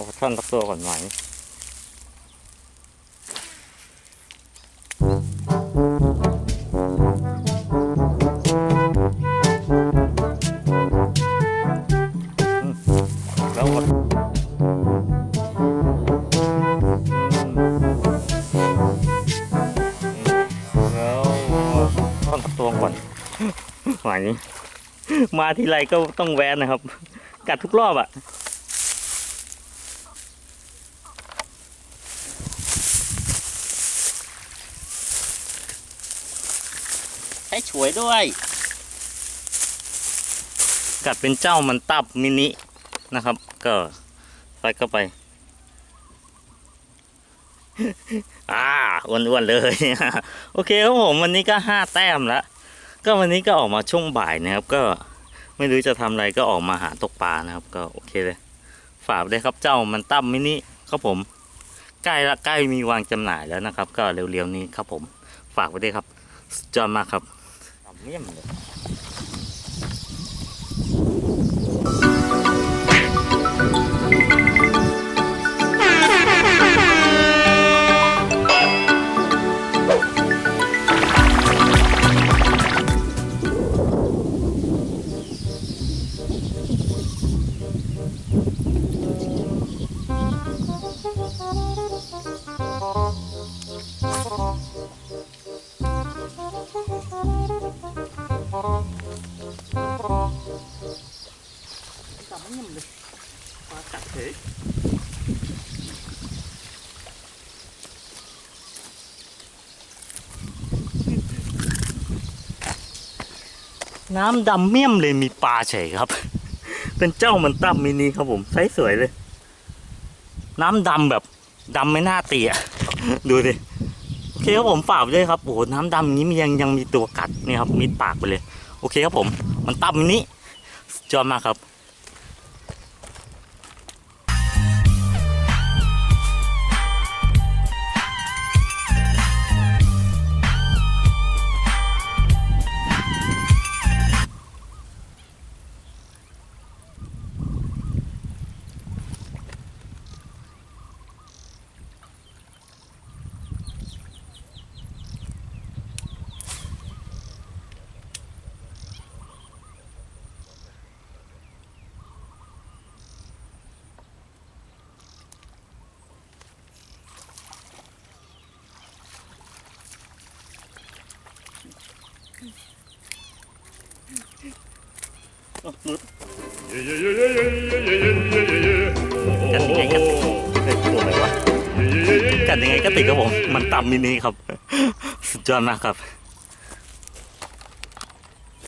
เอาท่อนสักตัวก่อนไหมอืมแล้วก็แล้วท่อนสักตัวก่อนหมายนี้ มาทีไรก็ต้องแวนนะครับ กัดทุกรอบอะ ให้ฉวยด้วย กัดเป็นเจ้ามันตับมินินะครับ ก็ไปก็ไป อ่าอ้วนๆเลย โอเคครับผมวันนี้ก็ห้าแต้มแล้วก็วันนี้ก็ออกมาช่วงบ่ายนะครับ ก็ไม่รู้จะทำอะไรก็ออกมาหาตกปลานะครับ ก็โอเคเลย ฝากด้วยครับเจ้ามันตั้มมินิครับผมใกล้ละใกล้มีวางจำหน่ายแล้วนะครับ ก็เร็วๆนี้ครับผม ฝากไว้ด้วยครับสุดยอดมากครับ เมี่ย น้ำดำเมี่ยมเลยมีปลาเฉยครับเป็นเจ้ามันตั้มมินิครับผมไซส์สวยเลย น้ำดำแบบดำไม่น่าตีอะดูดิโอเคครับผมฝากไว้ด้วยครับโอ้โหน้ำดำนี้มียังยังมีตัวกัดนี่ครับมิดปากไปเลย โอเคครับผม มันตั้มนี้จอดมากครับ กัดยังไงก็เฮ้ยตัวอะไรวะกัดยังไงก็ติดครับผม มันต่ำมินิครับ สุดยอดมากครับ